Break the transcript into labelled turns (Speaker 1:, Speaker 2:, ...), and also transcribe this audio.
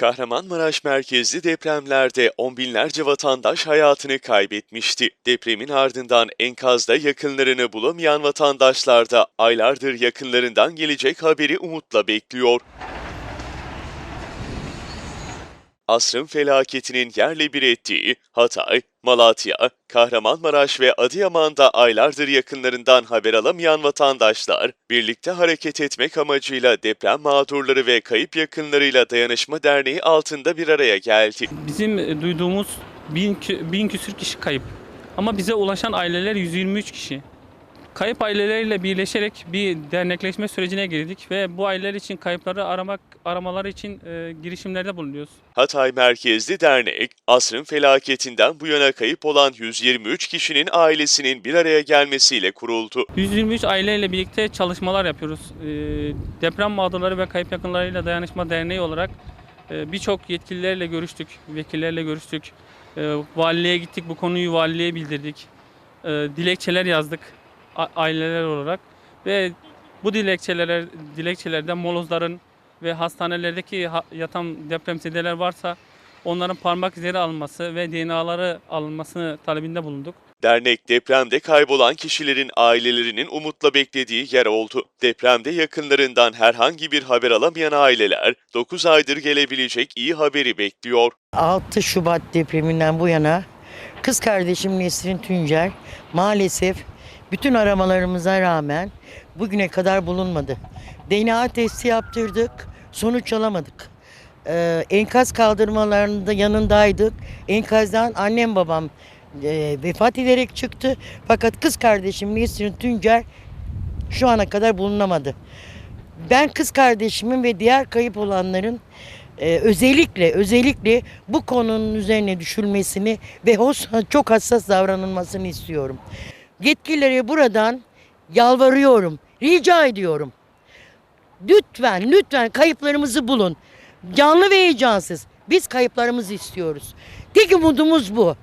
Speaker 1: Kahramanmaraş merkezli depremlerde on binlerce vatandaş hayatını kaybetmişti. Depremin ardından enkazda yakınlarını bulamayan vatandaşlar da aylardır yakınlarından gelecek haberi umutla bekliyor. Asrın felaketinin yerle bir ettiği Hatay, Malatya, Kahramanmaraş ve Adıyaman'da aylardır yakınlarından haber alamayan vatandaşlar, birlikte hareket etmek amacıyla deprem mağdurları ve kayıp yakınlarıyla Dayanışma Derneği altında bir araya geldi.
Speaker 2: Bizim e, duyduğumuz bin, bin küsür kişi kayıp. Ama bize ulaşan aileler 123 kişi. Kayıp aileleriyle birleşerek bir dernekleşme sürecine girdik ve bu aileler için kayıpları aramak aramaları için e, girişimlerde bulunuyoruz.
Speaker 1: Hatay merkezli dernek, asrın felaketinden bu yana kayıp olan 123 kişinin ailesinin bir araya gelmesiyle kuruldu.
Speaker 2: 123 aileyle birlikte çalışmalar yapıyoruz. E, deprem mağdurları ve kayıp yakınlarıyla dayanışma derneği olarak e, birçok yetkililerle görüştük, vekillerle görüştük. E, valiliğe gittik, bu konuyu valiliğe bildirdik. E, dilekçeler yazdık aileler olarak ve bu dilekçeler dilekçelerden molozların ve hastanelerdeki ha- yatan depremzedeler varsa onların parmak izleri alınması ve DNA'ları alınmasını talebinde bulunduk.
Speaker 1: Dernek depremde kaybolan kişilerin ailelerinin umutla beklediği yer oldu. Depremde yakınlarından herhangi bir haber alamayan aileler 9 aydır gelebilecek iyi haberi bekliyor.
Speaker 3: 6 Şubat depreminden bu yana kız kardeşim Nesrin Tüncer maalesef bütün aramalarımıza rağmen bugüne kadar bulunmadı. DNA testi yaptırdık, sonuç alamadık. Ee, enkaz kaldırmalarında yanındaydık. Enkazdan annem babam e, vefat ederek çıktı. Fakat kız kardeşim Nesrin Tüncer şu ana kadar bulunamadı. Ben kız kardeşimin ve diğer kayıp olanların e, özellikle özellikle bu konunun üzerine düşülmesini ve çok hassas davranılmasını istiyorum. Yetkililere buradan yalvarıyorum, rica ediyorum. Lütfen, lütfen kayıplarımızı bulun. Canlı ve heyecansız. Biz kayıplarımızı istiyoruz. Tek umudumuz bu.